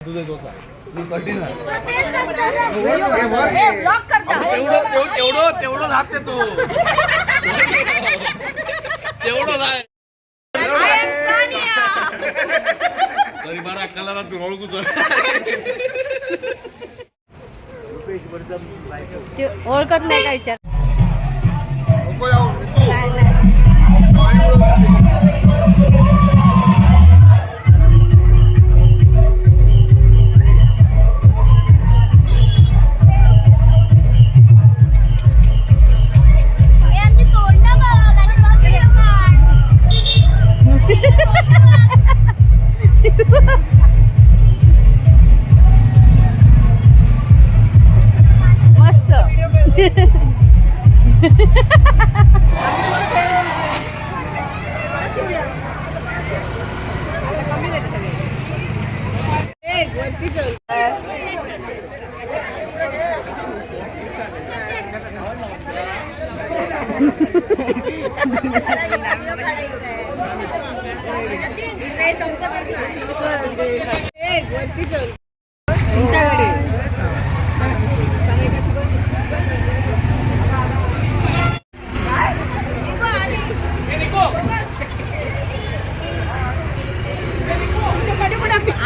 तेवढं तेवढं- तेवढं तेवढं हात ते. तेवढं आहे तरी बरा कलरात तू ओळखूच ते ओळखत नाही का विचार नाही,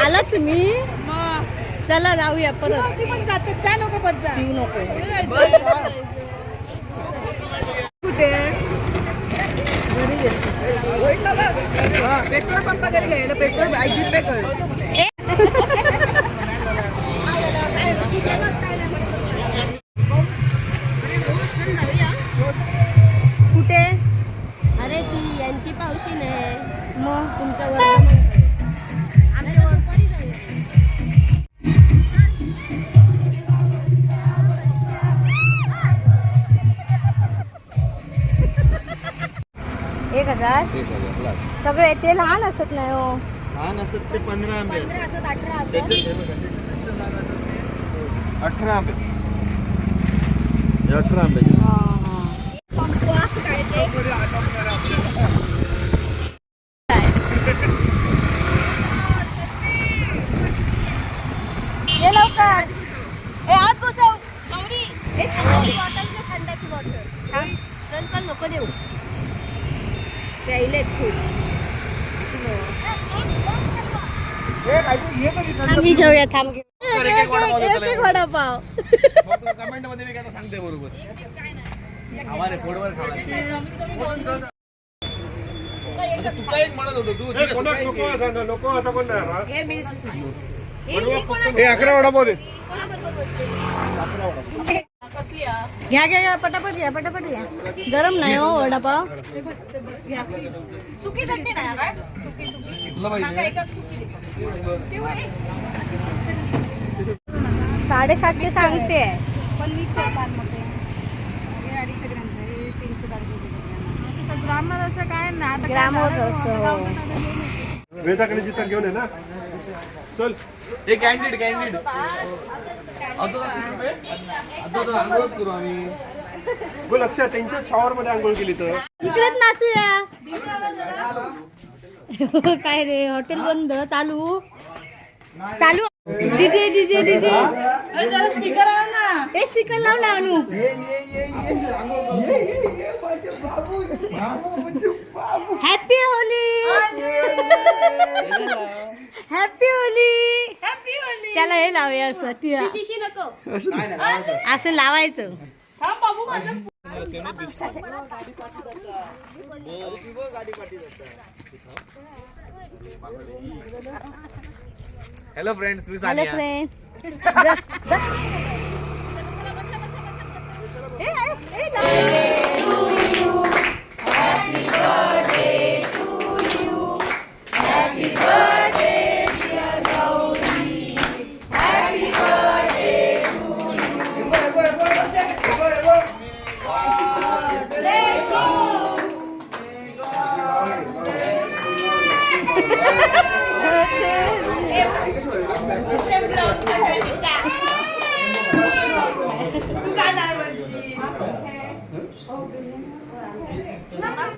आलात तुम्ही? चला जाऊया परत. पिऊ नको. पेट्रोल पंप घरी गेलं पेट्रोल जी पे कर. कुठे? अरे ती यांची पावशी नाही मग? तुमच्या वर्गामध्ये. एक हजार सगळे ते लहान असत नाही हो. लहान असत ते पंधरा आंबे अठरा त्याच्यात हे बघा. अठरा आंबे. हे अठरा आंबे. ये लवकर. ए आत बसव. गौरी बॉटल थंडाची नको देऊ. प्यायलेत खूप. आम्ही घेऊया थांब वडापाव कमेंटमध्ये मी काय सांगते बरोबर. खावा रे पोटभर खावा. आता तू काय म्हणत होतो? तू ठीक आहे, तू काय केलं? हे? अकरा वडापाव दे. घ्या घ्या घ्या पटापट घ्या पटापट घ्या. गरम नाही हो वडापाव. सुकी चटणी नाही काय? तुला पाहिजे साडेसातशे सांगते. ग्रामवर असतो वेदाकडे जिथं घेऊन आहे ना. चल. हे कॅन्डिड कॅन्डिड करू आम्ही. लक्षात त्यांच्या शॉवर मध्ये आंघोळ केली तर? इकडेच नाचूया. काय रे हॉटेल बंद चालू. चालू. DJ DJ DJ. स्पीकर ना. हे स्पीकर लाव ना अनु. हॅपी होली हॅपी होली त्याला हे लावूया असं टिळा. असं लावायचं. हॅलो फ्रेंड्स मी हॅलो सानिया. ए, ए, ए, 템플러 찾아니까 누가 나를지.